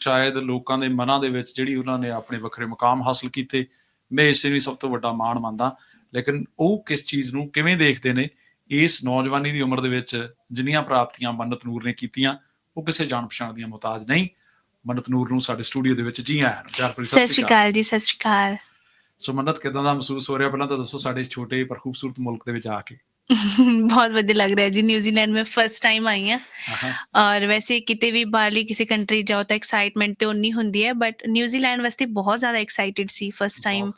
ਸ਼ਾਇਦ ਲੋਕਾਂ ਦੇ ਮਨਾਂ ਦੇ ਵਿੱਚ ਜਿਹੜੀ ਉਹਨਾਂ ਨੇ ਆਪਣੇ ਵੱਖਰੇ ਮੁਕਾਮ ਹਾਸਲ ਕੀਤੇ ਮੈਂ ਇਸੇ ਨੂੰ ਸਭ ਤੋਂ ਵੱਡਾ ਮਾਣ ਮੰਨਦਾ। ਲੇਕਿਨ ਉਹ ਕਿਸ ਚੀਜ਼ ਨੂੰ ਕਿਵੇਂ ਦੇਖਦੇ ਨੇ ਇਸ ਨੌਜਵਾਨੀ ਦੀ ਉਮਰ ਦੇ ਵਿੱਚ ਜਿੰਨੀਆਂ ਪ੍ਰਾਪਤੀਆਂ ਮੰਨਤ ਨੂਰ ਨੇ ਕੀਤੀਆਂ ਉਹ ਕਿਸੇ ਜਾਣ ਪਛਾਣ ਦੀਆਂ ਮੁਹਤਾਜ ਨਹੀਂ। ਮੰਨਤ ਨੂਰ ਨੂੰ ਸਾਡੇ ਸਟੂਡੀਓ ਦੇ ਵਿੱਚ ਜੀ ਆਇਆਂ ਚਾਰ ਸਤਿ ਸ਼੍ਰੀ ਅਕਾਲ ਜੀ ਸਤਿ ਸ਼੍ਰੀ ਅਕਾਲ। ਸੋ ਮੰਨਤ ਕਿਦਾਂ ਦਾ ਮਹਿਸੂਸ ਹੋ ਰਿਹਾ? ਪਹਿਲਾਂ ਤਾਂ ਦੱਸੋ ਸਾਡੇ ਛੋਟੇ ਪਰ ਖੂਬਸੂਰਤ ਮੁਲਕ ਦੇ ਵਿੱਚ ਆ ਕੇ। ਬਹੁਤ ਵਧੀਆ ਲੱਗ ਰਿਹਾ ਹੈ ਜੀ ਨਿਊਜ਼ੀਲੈਂਡ ਮੈਂ ਫਸਟ ਟਾਈਮ ਆਈ ਹਾਂ ਔਰ ਵੈਸੇ ਕਿਤੇ ਵੀ ਬਾਹਰਲੀ ਕਿਸੇ ਕੰਟਰੀ ਜਾਓ ਤਾਂ ਐਕਸਾਈਟਮੈਂਟ ਤੇ ਉਨੀ ਹੁੰਦੀ ਹੈ ਬਟ ਨਿਊਜ਼ੀਲੈਂਡ ਵਾਸਤੇ ਬਹੁਤ ਜ਼ਿਆਦਾ ਐਕਸਾਈਟਿਡ ਸੀ ਫਸਟ ਟਾਈਮ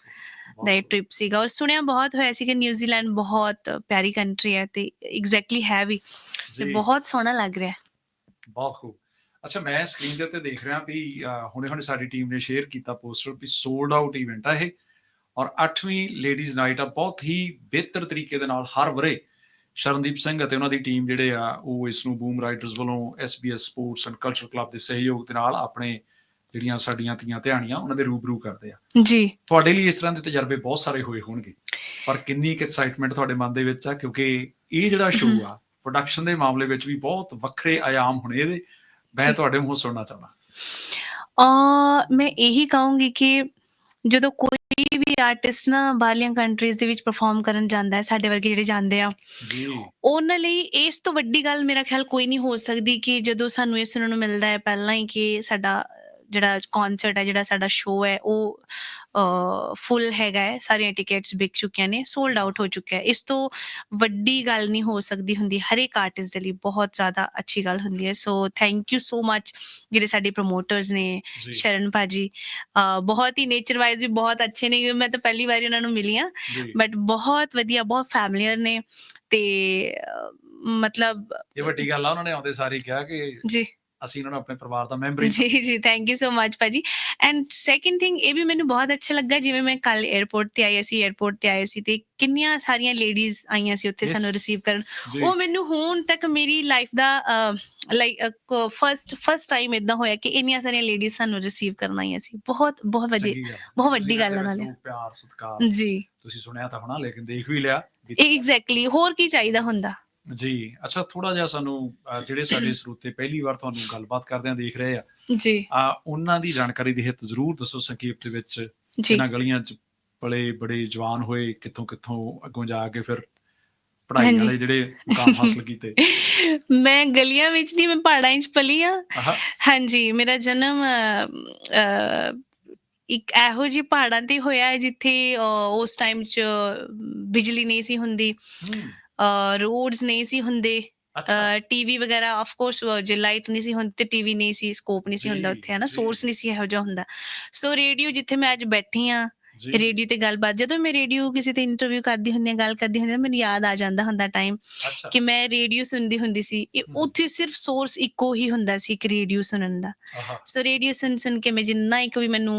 ਦਾ ਇਹ ਟ੍ਰਿਪ ਸੀਗਾ ਔਰ ਸੁਣਿਆ ਬਹੁਤ ਹੋਇਆ ਸੀ ਕਿ ਨਿਊਜ਼ੀਲੈਂਡ ਬਹੁਤ ਪਿਆਰੀ ਕੰਟਰੀ ਹੈ ਤੇ ਐਗਜ਼ੈਕਟਲੀ ਹੈ ਵੀ ਤੇ ਬਹੁਤ ਸੋਹਣਾ ਲੱਗ ਰਿਹਾ ਹੈ ਬਹੁਤ ਖੂਬ ਅੱਛਾ ਮੈਂ ਸਕਰੀਨ ਦੇ ਉੱਤੇ ਦੇਖ ਰਿਹਾ ਵੀ ਹੁਣੇ ਹੁਣੇ ਸਾਡੀ ਟੀਮ ਨੇ ਸ਼ੇਅਰ ਕੀਤਾ ਪੋਸਟਰ ਵੀ ਸੋਲਡ ਆਊਟ ਇਵੈਂਟ ਆ ਇਹ ਔਰ 8ਵੀਂ ਲੇਡੀਜ਼ ਨਾਈਟ ਆ ਬਹੁਤ ਹੀ ਬਿਹਤਰ ਤਰੀਕੇ ਦੇ ਨਾਲ ਹਰ ਵਰੇ ਸ਼ਰਨਦੀਪ ਸਿੰਘ ਅਤੇ ਉਹਨਾਂ ਦੀ ਟੀਮ ਜਿਹੜੇ ਆ ਉਹ ਇਸ ਨੂੰ ਬੂਮ ਰਾਈਡਰਸ ਵੱਲੋਂ SBS sports and culture club ਦੇ ਸਹਿਯੋਗ ਦੇ ਨਾਲ ਆਪਣੇ ਜਿਹੜੀਆਂ ਸਾਡੀਆਂ ਧੀਆਂ ਧਿਆਣੀਆਂ ਉਹਨਾਂ ਦੇ ਰੂਬਰੂ ਕਰਦੇ ਆ। ਜੀ। ਤੁਹਾਡੇ ਲਈ ਇਸ ਤਰ੍ਹਾਂ ਦੇ ਤਜਰਬੇ ਬਹੁਤ ਸਾਰੇ ਹੋਏ ਹੋਣਗੇ ਪਰ ਕਿੰਨੀ ਕੁ ਐਕਸਾਈਟਮੈਂਟ ਤੁਹਾਡੇ ਮਨ ਦੇ ਵਿੱਚ ਆ ਕਿਉਂਕਿ ਇਹ ਜਿਹੜਾ ਸ਼ੋਅ ਆ ਪ੍ਰੋਡਕਸ਼ਨ ਦੇ ਮਾਮਲੇ ਵਿੱਚ ਵੀ ਬਹੁਤ ਵੱਖਰੇ ਆਯਾਮ ਹੋਣੇ ਇਹਦੇ। ਮੈਂ। ਤੁਹਾਡੇ ਮੂੰਹੋਂ ਸੁਣਨਾ ਚਾਹੁੰਦਾ। ਅ ਮੈਂ ਇਹੀ ਕਹੂੰਗੀ ਕਿ ਜਦੋਂ ਕੋਈ ਵੀ ਆਰਟਿਸਟ ਨਾ ਬਾਹਰਲੀਆਂ ਕੰਟਰੀਜ਼ ਦੇ ਵਿੱਚ ਪਰਫਾਰਮ ਕਰਨ ਜਾਂਦਾ ਹੈ ਸਾਡੇ ਵਰਗੇ ਜਿਹੜੇ ਜਾਂਦੇ ਆ ਜੀ। ਉਹਨਾਂ ਲਈ ਇਸ ਤੋਂ ਵੱਡੀ ਗੱਲ ਮੇਰਾ ਖਿਆਲ ਕੋਈ ਨਹੀਂ ਹੋ ਸਕਦੀ ਕਿ ਜਦੋਂ ਸਾਨੂੰ ਇਹ ਸੁਣਨ ਨੂੰ ਮਿਲਦਾ ਹੈ ਪਹਿਲਾਂ ਹੀ ਕਿ ਸਾਡਾ ਜਿਹੜਾ ਕਨਸਰਟ ਹੈ ਜਿਹੜਾ ਸਾਡਾ ਸ਼ੋਅ ਹੈ ਉਹ ਫੁੱਲ ਹੈਗਾ ਹੈ। ਸਾਰੀਆਂ ਟਿਕਟਸ ਵਿਕ ਚੁੱਕੀਆਂ ਨੇ ਸੋਲਡ ਆਊਟ ਹੋ ਚੁੱਕਿਆ ਹੈ। ਇਸ ਤੋਂ ਵੱਡੀ ਗੱਲ ਨਹੀਂ ਹੋ ਸਕਦੀ ਹੁੰਦੀ ਹਰ ਇੱਕ ਆਰਟਿਸਟ ਦੇ ਲਈ ਬਹੁਤ ਜ਼ਿਆਦਾ ਅੱਛੀ ਗੱਲ ਹੁੰਦੀ ਹੈ। ਸੋ ਥੈਂਕ ਯੂ ਸੋ ਮੱਚ ਜਿਹੜੇ ਸਾਡੇ ਪ੍ਰੋਮੋਟਰਸ ਨੇ ਸ਼ਰਨ ਭਾਜੀ। ਬਹੁਤ ਹੀ ਨੇਚਰ ਵਾਈਜ਼ ਵੀ ਬਹੁਤ ਅੱਛੇ ਨੇ ਮੈਂ ਤਾਂ ਪਹਿਲੀ ਵਾਰੀ ਉਹਨਾਂ ਨੂੰ ਮਿਲੀ ਬਟ ਬਹੁਤ ਵਧੀਆ ਬਹੁਤ ਫੈਮਲੀਅਰ ਨੇ ਤੇ ਮਤਲਬ ਇਹ ਵੱਡੀ ਗੱਲ ਆ ਉਹਨਾਂ ਨੇ ਆਉਂਦੇ ਸਾਰੀ ਕਿਹਾ ਕਿ ਜੀ। ਅਸੀਂ ਇਹਨਾਂ ਨੂੰ ਆਪਣੇ ਪਰਿਵਾਰ ਦਾ ਮੈਂਬਰ ਹੀ ਜੀ ਜੀ ਥੈਂਕ ਯੂ ਸੋ ਮਚ ਭਾਜੀ। ਐਂਡ ਸੈਕਿੰਡ ਥਿੰਗ ਇਹ ਵੀ ਮੈਨੂੰ ਬਹੁਤ ਅੱਛਾ ਲੱਗਾ ਜਿਵੇਂ ਮੈਂ ਕੱਲ 에어ਪੋਰਟ ਤੇ ਆਈ ਸੀ 에어ਪੋਰਟ ਤੇ ਆਈ ਸੀ ਤੇ ਕਿੰਨੀਆਂ ਸਾਰੀਆਂ ਲੇਡੀਜ਼ ਆਈਆਂ ਸੀ ਉੱਥੇ ਸਾਨੂੰ ਰਿਸੀਵ ਕਰਨ। ਉਹ ਮੈਨੂੰ ਹੁਣ ਤੱਕ ਮੇਰੀ ਲਾਈਫ ਦਾ ਲਾਈਕ ਫਰਸਟ ਫਰਸਟ ਟਾਈਮ ਇਦਾਂ ਹੋਇਆ ਕਿ ਇੰਨੀਆਂ ਸਾਰੀਆਂ ਲੇਡੀਜ਼ ਸਾਨੂੰ ਰਿਸੀਵ ਕਰਨ ਆਈਆਂ ਸੀ। ਬਹੁਤ ਬਹੁਤ ਵਧੀਆ ਬਹੁਤ ਵੱਡੀ ਗੱਲ ਹੈ ਨਾਲੇ। ਜੀ। ਤੁਸੀਂ ਸੁਣਿਆ ਤਾਂ ਹੋਣਾ ਲੇਕਿਨ ਦੇਖ ਵੀ ਲਿਆ ਐਗਜ਼ੈਕਟਲੀ ਹੋਰ ਕੀ ਚਾਹੀਦਾ ਹੁੰਦਾ? ਜੀ ਅੱਛਾ ਥੋੜਾ ਜਿਹਾ ਸਾਨੂੰ ਜਿਹੜੇ ਸਾਡੇ ਸਰੋਤੇ ਪਹਿਲੀ ਵਾਰ ਤੁਹਾਨੂੰ ਗੱਲਬਾਤ ਕਰਦਿਆਂ ਦੇਖ ਰਹੇ ਆ ਜੀ। ਆ ਉਹਨਾਂ ਦੀ ਜਾਣਕਾਰੀ ਦੇ ਹਿੱਤ ਜ਼ਰੂਰ ਦੱਸੋ ਸੰਖੇਪ ਦੇ ਵਿੱਚ ਜੀ। ਇਹਨਾਂ ਗਲੀਆਂ 'ਚ ਬੜੇ ਬੜੇ ਜਵਾਨ ਹੋਏ ਕਿੱਥੋਂ ਕਿੱਥੋਂ ਅੱਗੋਂ ਜਾ ਕੇ ਫਿਰ ਪੜ੍ਹਾਈ ਹਾਂਜੀ। ਵਾਲੇ ਜਿਹੜੇ ਮੁਕਾਮ ਹਾਸਲ ਕੀਤੇ? ਮੈਂ ਗਲੀਆਂ ਵਿੱਚ ਨਹੀਂ ਮੈਂ ਪਹਾੜਾਂ 'ਚ ਪਲੀ ਆ। ਆਹ। ਹਾਂਜੀ ਮੇਰਾ ਜਨਮ ਅ, ਅ, ਇੱਕ ਇਹੋ ਜਿਹੀ ਪਹਾੜਾਂ ਤੇ ਹੋਇਆ ਹੈ ਜਿੱਥੇ ਅ, ਉਸ ਟਾਈਮ 'ਚ ਬਿਜਲੀ ਨਹੀਂ ਸੀ ਹੁੰਦੀ। ਹਮ, ਰੋਡਸ ਨਹੀਂ ਸੀ ਹੁੰਦੇ। ਟੀਵੀ ਵਗੈਰਾ ਆਫ ਕੋਰਸ ਜੇ ਲਾਈਟ ਨਹੀਂ ਸੀ ਹੁੰਦੀ ਤੇ ਟੀਵੀ ਨਹੀਂ ਸੀ ਸਕੋਪ ਨਹੀਂ ਸੀ ਹੁੰਦਾ ਉੱਥੇ ਹੈ ਨਾ ਜੀ। ਸੋਰਸ ਨਹੀਂ ਸੀ ਇਹੋ ਜਿਹਾ ਹੁੰਦਾ। ਸੋ ਰੇਡੀਓ ਜਿੱਥੇ ਮੈਂ ਅੱਜ ਬੈਠੀ ਆ ਰੇਡੀਓ ਤੇ ਗੱਲਬਾਤ ਜਦੋਂ ਮੈਂ ਰੇਡੀਓ ਕਿਸੇ ਤੇ ਇੰਟਰਵਿਊ ਕਰਦੀ ਹੁੰਦੀ ਆ ਗੱਲ ਕਰਦੀ ਹੁੰਦੀ ਆ ਮੈਨੂੰ ਯਾਦ ਆ ਜਾਂਦਾ ਹੁੰਦਾ ਟਾਈਮ ਕਿ ਮੈਂ ਰੇਡੀਓ ਸੁਣਦੀ ਹੁੰਦੀ ਸੀ। ਇਹ। ਉੱਥੇ ਸਿਰਫ ਸੋਰਸ ਇੱਕੋ ਹੀ ਹੁੰਦਾ ਸੀ ਕਿ ਰੇਡੀਓ ਸੁਣਨ ਦਾ। ਸੋ ਰੇਡੀਓ ਸੁਣ ਸੁਣ ਕੇ ਮੈਂ ਜਿੰਨਾ ਇੱਕ ਵੀ ਮੈਨੂੰ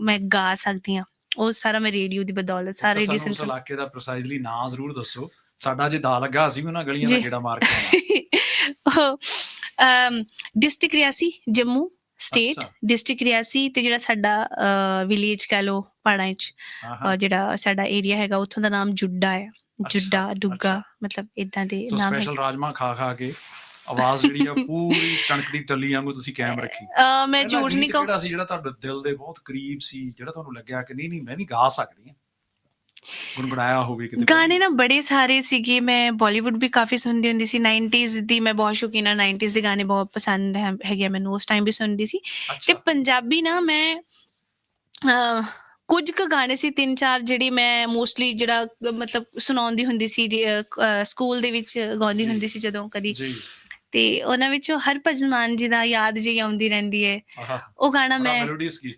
ਮੈਂ ਗਾ ਸਕਦੀ ਹਾਂ ਉਹ ਸਾਰਾ ਮੈਂ ਰੇਡੀਓ ਦੀ ਬਦੌਲਤ ਸਾਰਾ ਰੇਡੀਓ ਸੁਣ ਇਲਾਕੇ ਦਾ ਪ੍ਰੈਸਾਈਜ਼ਲੀ ਨਾਂ ਜ਼ਰੂਰ ਦੱਸੋ। ਸਾਡਾ ਜੇ ਦਾ ਲੱਗਾ ਅਸੀਂ ਵੀ ਉਹਨਾਂ ਗਲੀਆਂ ਦਾ। ਗੇੜਾ ਮਾਰ ਕੇ ਅਮ district Riasi Jammu state. District Riasi ਤੇ ਜਿਹੜਾ ਸਾਡਾ ਵਿਲੇਜ ਕਹ ਲੋ ਪਹਾੜਾਂ ਚ ਜਿਹੜਾ ਸਾਡਾ ਏਰੀਆ ਹੈਗਾ ਉੱਥੋਂ ਦਾ ਨਾਮ ਜੁੱਡਾ ਹੈ ਜੁੱਡਾ ਡੁੱਗਾ। ਮਤਲਬ ਇਦਾਂ ਦੇ ਨਾਮ ਹੈ ਸਪੈਸ਼ਲ ਰਾਜਮਾ ਖਾ ਖਾ ਕੇ ਆਵਾਜ਼ ਜਿਹੜੀ ਆ ਪੂਰੀ ਕਣਕ ਦੀ ਟੱਲੀ ਵਾਂਗੂ ਤੁਸੀਂ ਕਾਇਮ ਰੱਖੀ। ਮੈਂ ਝੂਠ ਨਹੀਂ ਕਹੂੰ। ਕਿਹੜਾ ਸੀ ਜਿਹੜਾ ਤੁਹਾਡੇ ਦਿਲ ਦੇ ਬਹੁਤ ਕਰੀਬ ਸੀ ਜਿਹੜਾ ਤੁਹਾਨੂੰ ਲੱਗਿਆ ਕਿ ਨਹੀਂ ਨਹੀਂ ਮੈਂ ਵੀ ਗਾ ਸਕਦੀ। ਹਾਂ ਗੁੰਗਣਾਇਆ ਹੋਵੇ ਕਿਤੇ ਗਾਣੇ ਨਾ ਬੜੇ ਸਾਰੇ ਸੀਗੇ ਮੈਂ ਬਾਲੀਵੁੱਡ ਵੀ ਕਾਫੀ ਸੁਣਦੀ ਹੁੰਦੀ ਸੀ 90s ਦੀ ਮੈਂ ਬਹੁਤ ਸ਼ੌਕੀਨ ਆ 90s ਦੇ ਗਾਣੇ ਬਹੁਤ ਪਸੰਦ ਹੈ ਹੈਗੇ ਮੈਨੂੰ ਉਸ ਟਾਈਮ ਵੀ ਸੁਣਦੀ ਸੀ ਤੇ ਪੰਜਾਬੀ ਨਾ ਮੈਂ ਕੁਝ ਕੁ ਗਾਣੇ ਸੀ ਤਿੰਨ ਚਾਰ ਜਿਹੜੇ ਮੈਂ ਮੋਸਟਲੀ ਜਿਹੜਾ ਮਤਲਬ ਸੁਣਾਉਂਦੀ ਹੁੰਦੀ ਸੀ ਸਕੂਲ ਦੇ ਵਿੱਚ ਗਾਉਂਦੀ। ਹੁੰਦੀ ਸੀ ਜਦੋਂ ਕਦੀ ਜੀ ਤੇ ਉਹਨਾਂ ਵਿੱਚੋਂ ਹਰਭਜਨ ਮਾਨ ਜੀ ਦਾ ਯਾਦ ਜੀ ਆਉਂਦੀ ਰਹਿੰਦੀ ਹੈ ਉਹ ਗਾਣਾ ਮੈਂ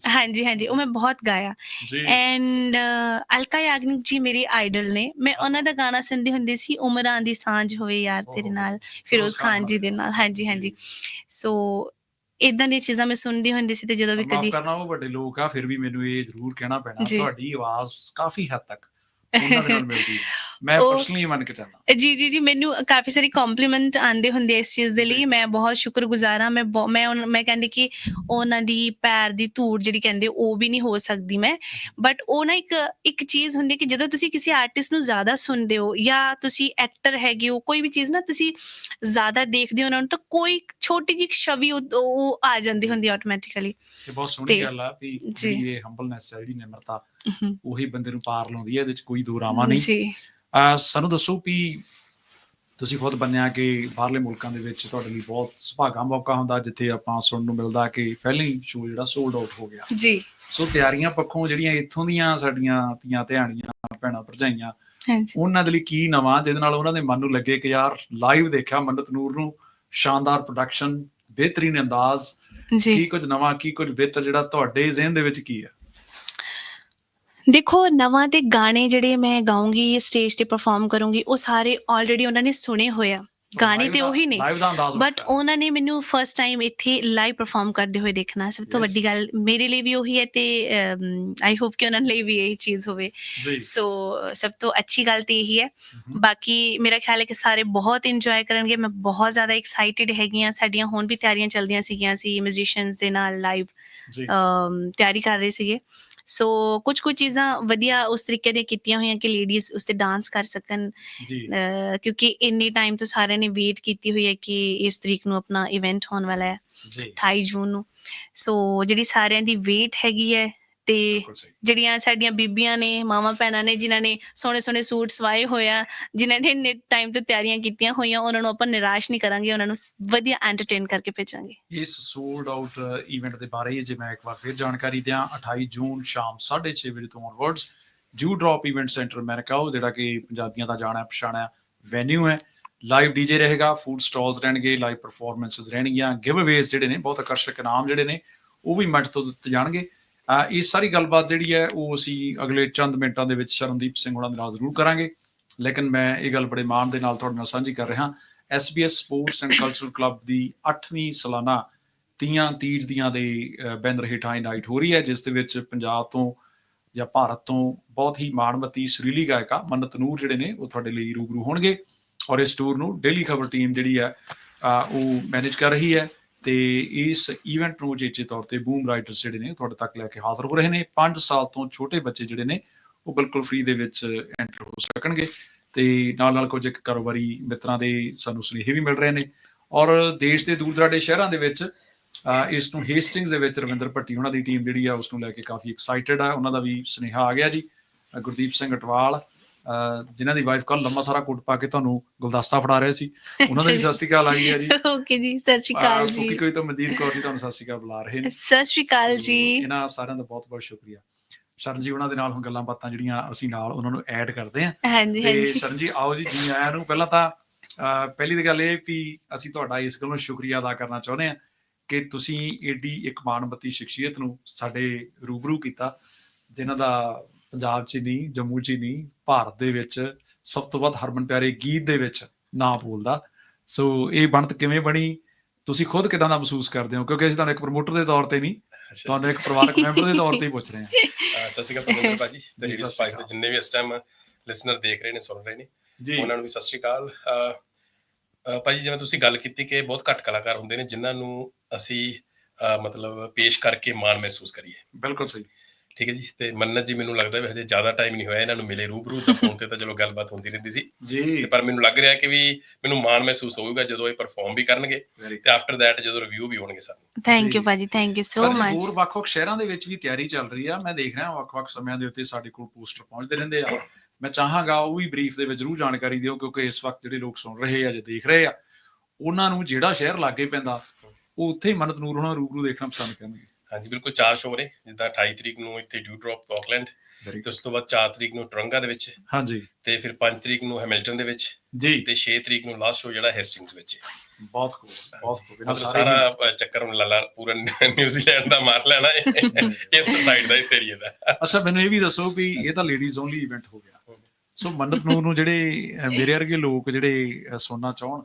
ਹਾਂਜੀ ਹਾਂਜੀ ਉਹ ਮੈਂ ਬਹੁਤ ਗਾਇਆ। ਐਂਡ ਅਲਕਾ ਯਾਗਨਿਕ ਜੀ ਮੇਰੀ ਆਈਡਲ ਨੇ। ਮੈਂ ਉਹਨਾਂ ਦਾ ਗਾਣਾ ਸੁਣਦੀ ਹੁੰਦੀ ਸੀ ਉਮਰਾਂ ਦੀ ਸਾਂਝ ਹੋਵੇ ਯਾਰ ਤੇਰੇ। ਨਾਲ ਫਿਰੋਜ਼ ਖਾਨ ਜੀ ਦੇ ਨਾਲ। ਹਾਂਜੀ ਹਾਂਜੀ। ਸੋ ਇਦਾਂ ਦੀਆਂ ਚੀਜ਼ਾਂ ਮੈਂ ਸੁਣਦੀ ਹੁੰਦੀ ਸੀ ਤੇ ਜਦੋਂ ਵੀ ਕਦੀ ਕਰਨਾ ਉਹ ਵੱਡੇ ਲੋਕ ਆ ਫਿਰ ਵੀ ਮੈਨੂੰ ਇਹ ਜ਼ਰੂਰ ਕਹਿਣਾ ਪੈਣਾ। ਤੁਹਾਡੀ ਆਵਾਜ਼ ਕਾਫੀ ਹੱਦ ਤੱਕ ਉਹਨਾਂ ਦੇ ਨਾਲ ਮਿਲਦੀ ਹੈ। ਮੈਂ ਪਰਸਨਲੀ ਮੰਨ ਕੇ ਚੱਲਦਾ। ਜੀ ਜੀ ਜੀ ਮੈਨੂੰ ਕਾਫੀ ਸਾਰੀ ਕੰਪਲੀਮੈਂਟ ਆਂਦੇ ਹੁੰਦੇ ਇਸ ਚੀਜ਼ ਦੇ ਲਈ। ਮੈਂ ਬਹੁਤ ਸ਼ੁਕਰਗੁਜ਼ਾਰ ਹਾਂ। ਮੈਂ ਮੈਂ ਮੈਂ ਕਹਿੰਦੀ ਕਿ ਉਹਨਾਂ ਦੀ ਪੈਰ ਦੀ ਧੂੜ ਜਿਹੜੀ ਕਹਿੰਦੇ ਉਹ ਵੀ ਨਹੀਂ ਹੋ ਸਕਦੀ ਮੈਂ। ਬਟ ਉਹ ਨਾ ਇੱਕ ਇੱਕ ਚੀਜ਼ ਹੁੰਦੀ ਕਿ ਜਦੋਂ ਤੁਸੀਂ ਕਿਸੇ ਆਰਟਿਸਟ ਨੂੰ ਜ਼ਿਆਦਾ ਸੁਣਦੇ ਹੋ ਜਾਂ ਤੁਸੀਂ ਐਕਟਰ ਹੈਗੇ ਹੋ ਕੋਈ ਵੀ ਚੀਜ਼ ਨਾ ਤੁਸੀਂ ਜ਼ਿਆਦਾ ਦੇਖਦੇ ਹੋ ਉਹਨਾਂ ਨੂੰ ਤਾਂ ਕੋਈ ਛੋਟੀ ਜਿਹੀ ਛਵੀ ਉਹ ਆ ਜਾਂਦੀ ਹੁੰਦੀ ਆਟੋਮੈਟਿਕਲੀ ਇਹ ਬਹੁਤ ਸੋਹਣੀ ਗੱਲ ਆ ਵੀ ਇਹ ਹੰਬਲਨੈਸ ਹੈ ਜਿਹੜੀ ਨਿਮਰਤਾ ਉਹੀ ਬੰਦੇ ਨੂੰ ਪਾਰ ਲਾਉਂਦੀ ਹੈ ਇਹਦੇ ਵਿੱਚ ਕੋਈ ਦੋ ਨਹੀਂ। ਜੀ। ਸਾਨੂੰ ਦੱਸੋ ਵੀ ਤੁਸੀਂ ਖੁਦ ਬੰਨਿਆ ਕਿ ਬਾਹਰਲੇ ਮੁਲਕਾਂ ਦੇ ਵਿੱਚ ਤੁਹਾਡੇ ਲਈ ਬਹੁਤ ਸੁਭਾਗਾ ਮੌਕਾ ਹੁੰਦਾ ਜਿੱਥੇ ਆਪਾਂ ਸੁਣਨ ਨੂੰ ਮਿਲਦਾ ਕਿ ਪਹਿਲਾਂ ਸ਼ੋਅ ਜਿਹੜਾ ਸੋਲਡ ਆਊਟ ਹੋ ਗਿਆ। ਜੀ। ਸੋ ਤਿਆਰੀਆਂ ਪੱਖੋਂ ਜਿਹੜੀਆਂ ਇੱਥੋਂ ਦੀਆਂ ਸਾਡੀਆਂ ਧੀਆਂ ਧਿਆਣੀਆਂ ਭੈਣਾਂ ਭਰਜਾਈਆਂ ਹਾਂਜੀ। ਉਹਨਾਂ ਦੇ ਲਈ ਕੀ ਨਵਾਂ ਜਿਹਦੇ ਨਾਲ ਉਹਨਾਂ ਦੇ ਮਨ ਨੂੰ ਲੱਗੇ ਕਿ ਯਾਰ ਲਾਈਵ ਦੇਖਿਆ ਮੰਨਤ ਨੂਰ ਨੂੰ ਸ਼ਾਨਦਾਰ ਪ੍ਰੋਡਕਸ਼ਨ ਬਿਹਤਰੀਨ ਅੰਦਾਜ਼ ਜੀ। ਕੀ ਕੁਝ ਨਵਾਂ ਕੀ ਕੁਝ ਬਿਹਤਰ ਜਿਹੜਾ ਤੁਹਾਡੇ ਜ਼ਿਹਨ ਦੇ ਵਿੱਚ ਕੀ ਹੈ? ਦੇਖੋ ਨਵਾਂ ਤੇ ਗਾਣੇ ਜਿਹੜੇ ਮੈਂ ਗਾਉਂਗੀ ਸਟੇਜ ਤੇ ਪਰਫਾਰਮ ਕਰੂੰਗੀ ਉਹ ਸਾਰੇ ਆਲਰੇਡੀ ਉਹਨਾਂ ਨੇ ਸੁਣੇ ਹੋਏ ਆ। ਗਾਣੇ ਤੇ ਉਹੀ ਨੇ ਬਟ। ਉਹਨਾਂ ਨੇ ਮੈਨੂੰ ਫਰਸਟ ਟਾਈਮ ਇੱਥੇ ਲਾਈਵ ਪਰਫਾਰਮ ਕਰਦੇ ਹੋਏ ਦੇਖਣਾ ਸਭ ਤੋਂ. ਵੱਡੀ ਗੱਲ ਮੇਰੇ ਲਈ ਵੀ ਉਹੀ ਹੈ ਤੇ ਆਈ ਹੋਪ ਕਿ ਉਹਨਾਂ ਲਈ ਵੀ ਇਹੀ ਚੀਜ਼ ਹੋਵੇ। ਸੋ ਸਭ ਤੋਂ ਅੱਛੀ ਗੱਲ ਤੇ ਇਹੀ ਹੈ। ਬਾਕੀ ਮੇਰਾ ਖਿਆਲ ਹੈ ਕਿ ਸਾਰੇ ਬਹੁਤ ਇੰਜੋਏ ਕਰਨਗੇ। ਮੈਂ ਬਹੁਤ ਜ਼ਿਆਦਾ ਐਕਸਾਈਟਿਡ ਹੈਗੀ ਸਾਡੀਆਂ ਹੁਣ ਵੀ ਤਿਆਰੀਆਂ ਚੱਲਦੀਆਂ ਸੀਗੀਆਂ ਸੀ ਮਿਊਜ਼ੀਸ਼ੀਅਨਸ ਦੇ ਨਾਲ ਲਾਈਵ ਤਿਆਰੀ ਕਰ ਰਹੇ ਸੀਗੇ। ਸੋ ਕੁਝ ਕੁਝ ਚੀਜ਼ਾਂ ਵਧੀਆ ਉਸ ਤਰੀਕੇ ਦੀਆਂ ਕੀਤੀਆਂ ਹੋਈਆਂ ਕਿ ਲੇਡੀਜ਼ ਉਸ ਤੇ ਡਾਂਸ ਕਰ ਸਕਣ ਜੀ। ਕਿਉਂਕਿ ਇੰਨੀ ਟਾਈਮ ਤੋਂ ਸਾਰਿਆਂ ਨੇ ਵੇਟ ਕੀਤੀ ਹੋਈ ਹੈ ਕਿ ਇਸ ਤਰੀਕ ਨੂੰ ਆਪਣਾ ਇਵੈਂਟ ਹੋਣ ਵਾਲਾ ਹੈ ਜੀ। 28 ਜੂਨ ਨੂੰ। ਸੋ ਜਿਹੜੀ ਸਾਰਿਆਂ ਦੀ ਵੇਟ ਹੈਗੀ ਹੈ ਤੇ ਸਹੀ। ਜਿਹੜੀਆਂ ਸਾਡੀਆਂ ਬੀਬੀਆਂ ਨੇ ਮਾਵਾਂ ਭੈਣਾਂ ਨੇ ਜਿਨ੍ਹਾਂ ਨੇ ਸੋਹਣੇ ਸੋਹਣੇ ਸੂਟ ਸਵਾਏ ਹੋਇਆ ਜਿਨ੍ਹਾਂ ਨੇ ਇੰਨੇ ਟਾਈਮ ਤੋਂ ਤਿਆਰੀਆਂ ਕੀਤੀਆਂ ਹੋਈਆਂ ਉਹਨਾਂ ਨੂੰ ਆਪਾਂ ਨਿਰਾਸ਼ ਨਹੀਂ ਕਰਾਂਗੇ ਉਹਨਾਂ ਨੂੰ ਸ- ਵਧੀਆ ਐਂਟਰਟੇਨ ਕਰਕੇ ਭੇਜਾਂਗੇ। ਇਸ ਸੋਲਡ ਆਊਟ ਇਵੈਂਟ ਦੇ ਬਾਰੇ ਜੇ ਮੈਂ ਇੱਕ ਵਾਰ ਫਿਰ ਜਾਣਕਾਰੀ ਦਿਆਂ 28 ਜੂਨ ਸ਼ਾਮ 6:30 ਵਜੇ ਤੋਂ ਔਨਵਰਡਸ ਜੂ ਡ੍ਰੌਪ ਇਵੈਂਟ ਸੈਂਟਰ ਮੈਨਕਾਓ ਜਿਹੜਾ ਕਿ ਪੰਜਾਬੀਆਂ ਦਾ ਜਾਣਿਆ ਪਛਾਣਿਆ ਵੈਨਿਊ ਹੈ। ਲਾਈਵ ਡੀਜੇ ਰਹੇਗਾ ਫੂਡ ਸਟਾਲਸ ਰਹਿਣਗੇ ਲਾਈਵ ਪਰਫਾਰਮੈਂਸਸ ਰਹਿਣਗੀਆਂ ਗਿਵ ਅਵੇਜ਼ ਜਿਹੜੇ ਨੇ ਬਹੁਤ ਆਕਰਸ਼ਕ ਇਨਾਮ ਜਿਹੜੇ ਨੇ ਉਹ ਵੀ ਮੰਚ ਤੋਂ ਦਿੱਤੇ ਜਾਣਗੇ। ਇਹ ਸਾਰੀ ਗੱਲਬਾਤ ਜਿਹੜੀ ਹੈ ਉਹ ਅਸੀਂ ਅਗਲੇ ਚੰਦ ਮਿੰਟਾਂ ਦੇ ਵਿੱਚ ਸ਼ਰਨਦੀਪ ਸਿੰਘ ਹੋਣਾ ਦੇ ਨਾਲ ਜ਼ਰੂਰ ਕਰਾਂਗੇ। ਲੇਕਿਨ ਮੈਂ ਇਹ ਗੱਲ ਬੜੇ ਮਾਣ ਦੇ ਨਾਲ ਤੁਹਾਡੇ ਨਾਲ ਸਾਂਝੀ ਕਰ ਰਿਹਾ। SBS sports and cultural club ਦੀ 8ਵੀਂ ਸਾਲਾਨਾ ਤੀਆਂ ਤੀਜ ਦੀਆਂ ਦੇ ਅਹ, ਬੈਨਰ ਹੇਠਾਂ ਇਹ ਨਾਈਟ ਹੋ ਰਹੀ ਹੈ ਜਿਸ ਦੇ ਵਿੱਚ ਪੰਜਾਬ ਤੋਂ ਜਾਂ ਭਾਰਤ ਤੋਂ ਬਹੁਤ ਹੀ ਮਾਣਮਤੀ ਸੁਰੀਲੀ ਗਾਇਕਾ ਮੰਨਤ ਨੂਰ ਜਿਹੜੇ ਨੇ ਉਹ ਤੁਹਾਡੇ ਲਈ ਰੂਬਰੂ ਹੋਣਗੇ। ਔਰ ਇਸ ਟੂਰ ਨੂੰ ਡੇਲੀ ਖਬਰ ਟੀਮ ਜਿਹੜੀ ਹੈ ਉਹ ਮੈਨੇਜ ਕਰ ਰਹੀ ਹੈ। ਤੇ ਇਸ ਇਵੈਂਟ ਨੂੰ ਉਚੇਚੇ ਤੌਰ ਤੇ ਬੂਮ ਰਾਈਡਰਸ ਜਿਹੜੇ ਨੇ ਤੁਹਾਡੇ ਤੱਕ ਲੈ ਕੇ ਹਾਜ਼ਰ ਹੋ ਰਹੇ ਨੇ। 5 ਸਾਲ ਤੋਂ ਛੋਟੇ ਬੱਚੇ ਜਿਹੜੇ ਨੇ, ਉਹ ਬਿਲਕੁਲ ਫ੍ਰੀ ਦੇ ਵਿੱਚ ਐਂਟਰ ਹੋ ਸਕਣਗੇ ਤੇ ਨਾਲ ਨਾਲ ਕੁਝ ਇੱਕ ਕਾਰੋਬਾਰੀ ਮਿੱਤਰਾਂ ਦੇ ਸਾਨੂੰ ਸੁਨੇਹੇ ਵੀ ਮਿਲ ਰਹੇ ਨੇ। ਔਰ ਦੇਸ਼ ਦੇ ਦੂਰ ਦਰਾਡੇ ਸ਼ਹਿਰਾਂ ਦੇ ਵਿੱਚ ਇਸ ਨੂੰ ਹੇਸਟਿੰਗਸ ਦੇ ਵਿੱਚ ਰਵਿੰਦਰ ਭੱਟੀ ਉਹਨਾਂ ਦੀ ਟੀਮ ਜਿਹੜੀ ਆ ਉਸ ਨੂੰ ਲੈ ਕੇ ਕਾਫੀ ਐਕਸਾਈਟਿਡ ਆ। ਉਹਨਾਂ ਦਾ ਵੀ ਸੁਨੇਹਾ ਆ ਗਿਆ ਜੀ। ਗੁਰਦੀਪ ਸਿੰਘ ਅਟਵਾਲ ਜਿਨ੍ਹਾਂ ਦੀ ਵਾਈਫ ਕੱਲ ਲੰਮਾ ਸਾਰਾ ਕੋਟ ਪਾ ਕੇ ਤੁਹਾਨੂੰ ਗੁਲਦਸਤਾ ਫੜਾ ਰਹੇ ਸੀ ਉਹਨਾਂ ਦਾ ਵੀ ਸਤਿ ਸ਼੍ਰੀ ਅਕਾਲ ਆ ਗਈ ਹੈ ਜੀ। ਓਕੇ ਜੀ ਸਤਿ ਸ਼੍ਰੀ ਅਕਾਲ ਜੀ। ਕਿਉਂਕਿ ਕੋਈ ਤਾਂ ਮਨਜੀਤ ਕੌਰ ਜੀ ਤੁਹਾਨੂੰ ਸਤਿ ਸ਼੍ਰੀ ਅਕਾਲ ਬੁਲਾ ਰਹੇ ਨੇ। ਸਤਿ ਸ਼੍ਰੀ ਅਕਾਲ ਜੀ। ਇਹਨਾਂ ਸਾਰਿਆਂ ਦਾ ਬਹੁਤ ਬਹੁਤ ਸ਼ੁਕਰੀਆ। ਸ਼ਰਨ ਜੀ ਉਹਨਾਂ ਦੇ ਨਾਲ ਹੁਣ ਗੱਲਾਂ ਬਾਤਾਂ ਜਿਹੜੀਆਂ ਅਸੀਂ ਨਾਲ ਉਹਨਾਂ ਨੂੰ ਐਡ ਕਰਦੇ ਹਾਂ। ਹਾਂਜੀ ਤੇ ਹਾਂਜੀ। ਸਰਨ ਜੀ ਆਓ ਜੀ ਜੀ ਆਇਆਂ ਨੂੰ ਪਹਿਲਾਂ ਤਾਂ ਪਹਿਲੀ ਤਾਂ ਗੱਲ ਇਹ ਵੀ ਅਸੀਂ ਤੁਹਾਡਾ ਇਸ ਗੱਲੋਂ ਸ਼ੁਕਰੀਆ ਅਦਾ ਕਰਨਾ ਚਾਹੁੰਦੇ ਹਾਂ ਕਿ ਤੁਸੀਂ ਏਡੀ ਇੱਕ ਮਾਣਮੱਤੀ ਸ਼ਖਸੀਅਤ ਨੂੰ ਸਾਡੇ ਰੂਬਰੂ ਕੀਤਾ ਜਿਨ੍ਹਾਂ ਦਾ ਪੰਜਾਬ 'ਚ ਨਹੀਂ ਜੰਮੂ 'ਚ ਨਹੀਂ ਭਾਰਤ ਦੇ ਵਿੱਚ ਸਭ ਤੋਂ ਵੱਧ ਹਰਮਨ ਪਿਆਰੇ ਗੀਤ ਦੇ ਵਿੱਚ ਨਾਂ ਬੋਲਦਾ। ਸੋ ਇਹ ਬਣਤ ਕਿਵੇਂ ਬਣੀ? ਤੁਸੀਂ ਖੁਦ ਕਿਦਾਂ ਦਾ ਮਹਿਸੂਸ ਕਰਦੇ ਹੋ? ਕਿਉਂਕਿ ਅਸੀਂ ਤੁਹਾਨੂੰ ਇੱਕ ਪ੍ਰਮੋਟਰ ਦੇ ਤੌਰ ਤੇ ਨਹੀਂ ਤੁਹਾਨੂੰ ਇੱਕ ਪਰਿਵਾਰਕ ਮੈਂਬਰ ਦੇ ਤੌਰ ਤੇ ਹੀ ਪੁੱਛ ਰਹੇ ਹਾਂ। ਸਤਿ ਸ਼੍ਰੀ ਅਕਾਲ ਭਾਜੀ ਤੇ ਰੇਡੀਓ ਸਪਾਈਸ ਦੇ। ਜਿੰਨੇ ਵੀ ਇਸ ਟਾਈਮ ਲਿਸਨਰ ਦੇਖ ਰਹੇ ਨੇ ਸੁਣ ਰਹੇ ਨੇ ਜੀ। ਉਹਨਾਂ ਨੂੰ ਵੀ ਸਤਿ ਸ਼੍ਰੀ ਅਕਾਲ। ਭਾਜੀ ਜਿਵੇਂ ਤੁਸੀਂ ਗੱਲ ਕੀਤੀ ਕਿ ਬਹੁਤ ਘੱਟ ਕਲਾਕਾਰ ਹੁੰਦੇ ਨੇ ਜਿਨ੍ਹਾਂ ਨੂੰ ਅਸੀਂ ਮਤਲਬ ਪੇਸ਼ ਕਰਕੇ ਮਾਣ ਮਹਿਸੂਸ ਕਰੀਏ। ਬਿਲਕੁਲ ਸਹੀ। ਠੀਕ ਹੈ ਜੀ ਤੇ ਮੰਨਤ ਜੀ ਮੈਨੂੰ ਲੱਗਦਾ ਵੀ ਹਜੇ ਜ਼ਿਆਦਾ ਟਾਈਮ ਨਹੀਂ ਹੋਇਆ ਇਹਨਾਂ ਨੂੰ ਮਿਲੇ ਰੂਬਰੂ ਤਾਂ ਫੋਨ ਤੇ ਤਾਂ ਚਲੋ ਗੱਲਬਾਤ ਹੁੰਦੀ ਰਹਿੰਦੀ ਸੀ। ਜੀ। ਤੇ ਪਰ ਮੈਨੂੰ ਲੱਗ ਰਿਹਾ ਕਿ ਵੀ ਮੈਨੂੰ ਮਾਣ ਮਹਿਸੂਸ ਹੋਊਗਾ ਜਦੋਂ ਇਹ ਪਰਫਾਰਮ ਵੀ ਕਰਨਗੇ ਤੇ ਆਫਟਰ ਥੈਟ ਜਦੋਂ ਰਿਵਿਊ ਵੀ ਹੋਣਗੇ ਸਾਨੂੰ ਥੈਂਕ। ਯੂ ਭਾਜੀ ਥੈਂਕ ਯੂ ਸੋ ਮਚ ਹੋਰ ਵੱਖ-ਵੱਖ ਸ਼ਹਿਰਾਂ ਦੇ ਵਿੱਚ ਵੀ ਤਿਆਰੀ ਚੱਲ ਰਹੀ ਆ। ਮੈਂ ਦੇਖ ਰਿਹਾ ਵੱਖ-ਵੱਖ ਸਮਿਆਂ ਦੇ ਉੱਤੇ ਸਾਡੇ ਕੋਲ ਪੋਸਟਰ ਪਹੁੰਚਦੇ ਰਹਿੰਦੇ ਆ। ਮੈਂ ਚਾਹਾਂਗਾ ਉਹ ਵੀ ਬਰੀਫ ਦੇ ਵਿੱਚ ਜ਼ਰੂਰ ਜਾਣਕਾਰੀ ਦਿਓ ਕਿਉਂਕਿ ਇਸ ਵਕਤ ਜਿਹੜੇ ਲੋਕ ਸੁਣ ਰਹੇ ਆ ਜਾਂ ਦੇਖ ਰਹੇ ਆ ਉਹਨਾਂ ਨੂੰ ਜਿਹੜਾ ਸ਼ਹਿਰ ਲਾਗੇ ਪੈਂਦਾ ਉਹ ਉੱਥੇ ਹੀ ਮਨਤ ਨੂਰ ਹੋਣਾ ਰੂਬਰੂ ਦੇਖਣਾ ਪਸੰਦ ਕਰਨਗੇ। ਹਾਂਜੀ ਬਿਲਕੁਲ ਚਾਰ ਸ਼ੋਅ ਨੇ ਜਿੱਦਾਂ 28 ਤਰੀਕ ਨੂੰ ਇੱਥੇ ਡਿਊ ਡ੍ਰੌਪ ਆਕਲੈਂਡ ਤੇ ਉਸ ਤੋਂ ਬਾਅਦ 4 ਤਰੀਕ ਨੂੰ ਟਰੰਗਾ ਦੇ ਵਿੱਚ ਹਾਂਜੀ। ਤੇ ਫਿਰ 5 ਤਰੀਕ ਨੂੰ ਹੈਮਿਲਟਨ ਦੇ ਵਿੱਚ ਜੀ। ਤੇ 6 ਤਰੀਕ ਨੂੰ ਲਾਸਟ ਸ਼ੋਅ ਜਿਹੜਾ ਹੈਸਟਿੰਗਸ ਵਿੱਚ ਹੈ। ਬਹੁਤ ਖੂਬ ਬਹੁਤ ਖੂਬ। ਇਹਨਾਂ ਸਾਰੇ ਚੱਕਰ ਨੂੰ ਲਾਲਾ ਪੂਰਾ ਨਿਊਜ਼ੀਲੈਂਡ ਦਾ ਮਾਰ ਲੈਣਾ ਹੈ। ਇਸ ਸਾਈਡ ਦਾ ਇਸ ਏਰੀਆ ਦਾ। ਅੱਛਾ ਮੈਨੂੰ ਇਹ ਵੀ ਦੱਸੋ ਵੀ ਇਹ ਤਾਂ ਲੇਡੀਜ਼ ਓਨਲੀ ਇਵੈਂਟ ਹੋ ਗਿਆ। ਸੋ ਮੰਨਤ ਨੂਰ ਨੂੰ ਜਿਹੜੇ ਮੇਰੇ ਵਰਗੇ ਲੋਕ ਜਿਹੜੇ ਸੁਣਨਾ ਚਾਹਣ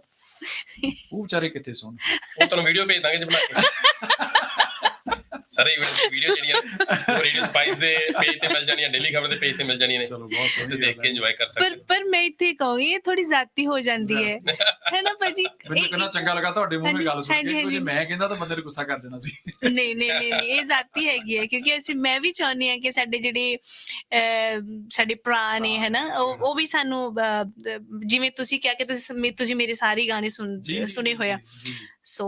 ਉਹ ਵਿਚਾਰੇ ਕਿੱਥੇ ਸੁਣ ਉਹ ਤੁਹਾਨੂੰ ਵੀਡੀਓ ਭੇਜ ਦਾਂਗੇ ਜੇ ਬਣਾ ਕੇ। ਸਾਰੇ ਇਵੈਂਟ ਦੀ ਵੀਡੀਓ ਜਿਹੜੀਆਂ ਰੇਡੀਓ ਸਪਾਈਸ ਦੇ ਪੇਜ ਤੇ ਮਿਲ ਜਾਣੀਆਂ ਡੇਲੀ ਖਬਰ ਦੇ ਪੇਜ ਤੇ ਮਿਲ ਜਾਣੀਆਂ ਨੇ। ਚਲੋ ਬਹੁਤ ਸੋਹਣੀ ਦੇਖ ਕੇ। ਇੰਜੋਏ ਕਰ ਸਕਦੇ ਪਰ ਪਰ ਮੈਂ ਇੱਥੇ ਕਹੂੰਗੀ ਇਹ ਥੋੜੀ ਜ਼ਾਤੀ ਹੋ ਜਾਂਦੀ ਹੈ। ਹੈ ਨਾ ਭਾਜੀ? ਮੈਨੂੰ ਕਿੰਨਾ ਚੰਗਾ ਲੱਗਾ ਤੁਹਾਡੇ ਮੂੰਹ 'ਤੇ ਗੱਲ ਸੁਣ ਕੇ ਹਾਂਜੀ। ਮੈਂ ਕਹਿੰਦਾ ਤਾਂ ਬੰਦੇ ਨੂੰ ਗੁੱਸਾ ਕਰ ਦੇਣਾ ਸੀ। ਨਹੀਂ ਨਹੀਂ ਨਹੀਂ ਇਹ ਜ਼ਾਤੀ ਹੈਗੀ ਹੈ ਕਿਉਂਕਿ ਅਸੀਂ ਮੈਂ ਵੀ ਚਾਹੁੰਦੀ ਹਾਂ ਕਿ ਸਾਡੇ ਜਿਹੜੇ ਸਾਡੇ ਭਰਾ ਨੇ ਹੈ ਨਾ ਉਹ ਵੀ ਸਾਨੂੰ ਜਿਵੇਂ ਤੁਸੀਂ ਕਿਹਾ ਕਿ ਤੁਸੀਂ ਮੇ- ਤੁਸੀਂ ਮੇਰੇ ਸਾਰੇ ਗਾਣੇ ਸੁਣ ਸੁਣੇ ਹੋਇਆ ਜੀ। ਸੋ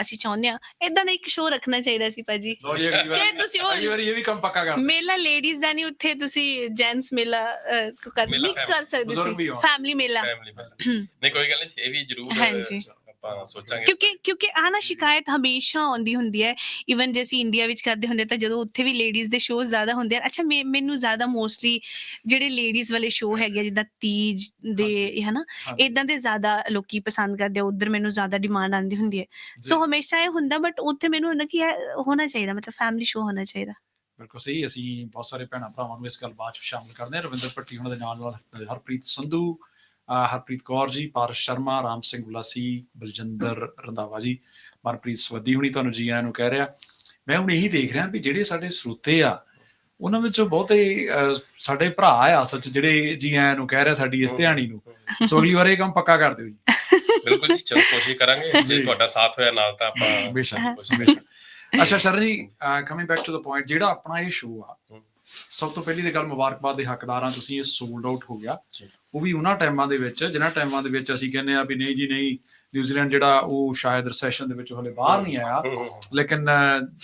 ਅਸੀਂ ਚਾਹੁੰਦੇ ਹਾਂ ਇਦਾਂ ਦਾ ਇੱਕ ਸ਼ੋਅ ਰੱਖਣਾ ਚਾਹੀਦਾ ਸੀ ਭਾਜੀ। ਵਾਰ ਤੁਸੀਂ ਉਹ ਅਗਲੀ ਵਾਰੀ ਇਹ ਵੀ ਕੰਮ ਪੱਕਾ ਕਰ ਮੇਲਾ ਲੇਡੀਜ਼ ਦਾ ਨਹੀਂ ਉੱਥੇ ਤੁਸੀਂ ਜੈਂਟਸ ਮੇਲਾ ਕਰ ਮਿਕਸ ਕਰ ਸਕਦੇ ਸੀ। ਫੈਮਿਲੀ ਮੇਲਾ। ਨਹੀਂ ਕੋਈ ਗੱਲ ਨਹੀਂ ਇਹ ਵੀ ਜ਼ਰੂਰ ਹਾਂਜੀ। ਆਪਾਂ ਸੋਚਾਂਗੇ ਕਿਉਂਕਿ ਕਿਉਂਕਿ ਆ ਨਾ ਸ਼ਿਕਾਇਤ ਹਮੇਸ਼ਾ ਆਉਂਦੀ ਹੁੰਦੀ ਹੈ ਇਵਨ ਜੇ ਅਸੀਂ ਇੰਡੀਆ ਵਿੱਚ ਕਰਦੇ ਹੁੰਦੇ ਤਾਂ ਜਦੋਂ ਉੱਥੇ ਵੀ ਲੇਡੀਜ਼ ਦੇ ਸ਼ੋਅ ਜ਼ਿਆਦਾ ਹੁੰਦੇ ਆ ਅੱਛਾ ਮੈਂ- ਮੈਨੂੰ ਜ਼ਿਆਦਾ ਮੋਸਟਲੀ ਜਿਹੜੇ ਲੇਡੀਜ਼ ਵਾਲੇ ਸ਼ੋਅ ਹੈਗੇ ਆ, ਜਿੱਦਾਂ ਤੀਜ ਦੇ ਹਨਾ ਹਾਂਜੀ। ਇਦਾਂ ਦੇ ਜ਼ਿਆਦਾ ਲੋਕੀ ਪਸੰਦ ਕਰਦੇ ਆ ਉਧਰ ਮੈਨੂੰ ਜ਼ਿਆਦਾ ਡਿਮਾਂਡ ਆਉਂਦੀ ਹੁੰਦੀ ਹੈ। ਸੋ ਹਮੇਸ਼ਾ ਇਹ ਹੁੰਦਾ ਬਟ ਉੱਥੇ ਮੈਨੂੰ ਹੁੰਦਾ ਕਿ ਇਹ ਹੋਣਾ ਚਾਹੀਦਾ ਮਤਲਬ ਫੈਮਿਲੀ ਸ਼ੋਅ ਹੋਣਾ ਚਾਹੀਦਾ। ਬਿਲਕੁਲ ਸਹੀ ਅਸੀਂ ਬਹੁਤ ਸਾਰੇ ਭੈਣਾਂ ਭਰਾਵਾਂ ਨੂੰ ਇਸ ਗੱਲ ਬਾਅਦ ਚ ਸ਼ਾਮਲ ਕਰਦੇ ਹਾਂ। ਰਵਿੰਦਰ ਭੱਟੀ ਉਹਨਾਂ ਦੇ ਨਾਲ ਨਾਲ ਹਰਪ੍ਰੀਤ ਸੰਧੂ ਹਰਪ੍ਰੀਤ ਕੌਰ ਜੀ ਪਾਰਸ਼ ਸ਼ਰਮਾ ਰਾਮ ਸਿੰਘ ਗੁਲਾਸੀ ਬਲਜਿੰਦਰ ਰੰਧਾਵਾ ਜੀ ਮਨਪ੍ਰੀਤ ਸਵੱਦੀ ਹੁਣੀ ਤੁਹਾਨੂੰ ਜੀ ਆਇਆਂ ਨੂੰ ਕਹਿ ਰਿਹਾ ਮੈਂ ਹੁਣ ਇਹੀ ਦੇਖ ਰਿਹਾ ਵੀ ਜਿਹੜੇ ਸਾਡੇ ਸਰੋਤੇ ਆ ਉਹਨਾਂ ਵਿੱਚੋਂ ਬਹੁਤੇ ਸਾਡੇ ਭਰਾ ਆ ਅਸਲ ਚ ਜਿਹੜੇ ਜੀ ਆਇਆਂ ਨੂੰ ਕਹਿ ਰਿਹਾ ਸਾਡੀ ਇਸ ਧਿਆਣੀ ਨੂੰ ਸੋ ਅਗਲੀ ਵਾਰ ਇਹ ਕੰਮ ਪੱਕਾ ਕਰ ਦਿਓ ਜੀ ਬਿਲਕੁਲ ਜੀ ਚਲੋ ਕੋਸ਼ਿਸ਼ ਕਰਾਂਗੇ ਜੇ। ਤੁਹਾਡਾ ਸਾਥ ਹੋਇਆ ਨਾਲ ਤਾਂ ਆਪਾਂ ਬੇਸ਼ੱਕ ਬੇਸ਼ੱਕ ਅੱਛਾ Sharan ji coming back to the point ਜਿਹੜਾ ਆਪਣਾ ਇਹ ਸ਼ੋਅ ਆ। ਸਭ ਤੋਂ ਪਹਿਲੀ ਤੇ ਗੱਲ ਮੁਬਾਰਕਬਾਦ ਦੇ ਹੱਕਦਾਰਾਂ ਤੁਸੀਂ ਇਹ ਸੋਲਡ ਆਊਟ ਹੋ ਗਿਆ। ਉਹ ਵੀ ਉਹਨਾਂ ਟਾਈਮਾਂ ਦੇ ਵਿੱਚ ਜਿਨ੍ਹਾਂ ਟਾਈਮਾਂ ਦੇ ਵਿੱਚ ਅਸੀਂ ਕਹਿੰਦੇ ਆ ਵੀ ਨਹੀਂ ਜੀ ਨਹੀਂ ਨਿਊਜ਼ੀਲੈਂਡ ਜਿਹੜਾ ਉਹ ਸ਼ਾਇਦ ਰੈਸੈਸ਼ਨ ਦੇ ਵਿੱਚ ਹਲੇ ਬਾਹਰ ਨਹੀਂ ਆਇਆ। ਲੇਕਿਨ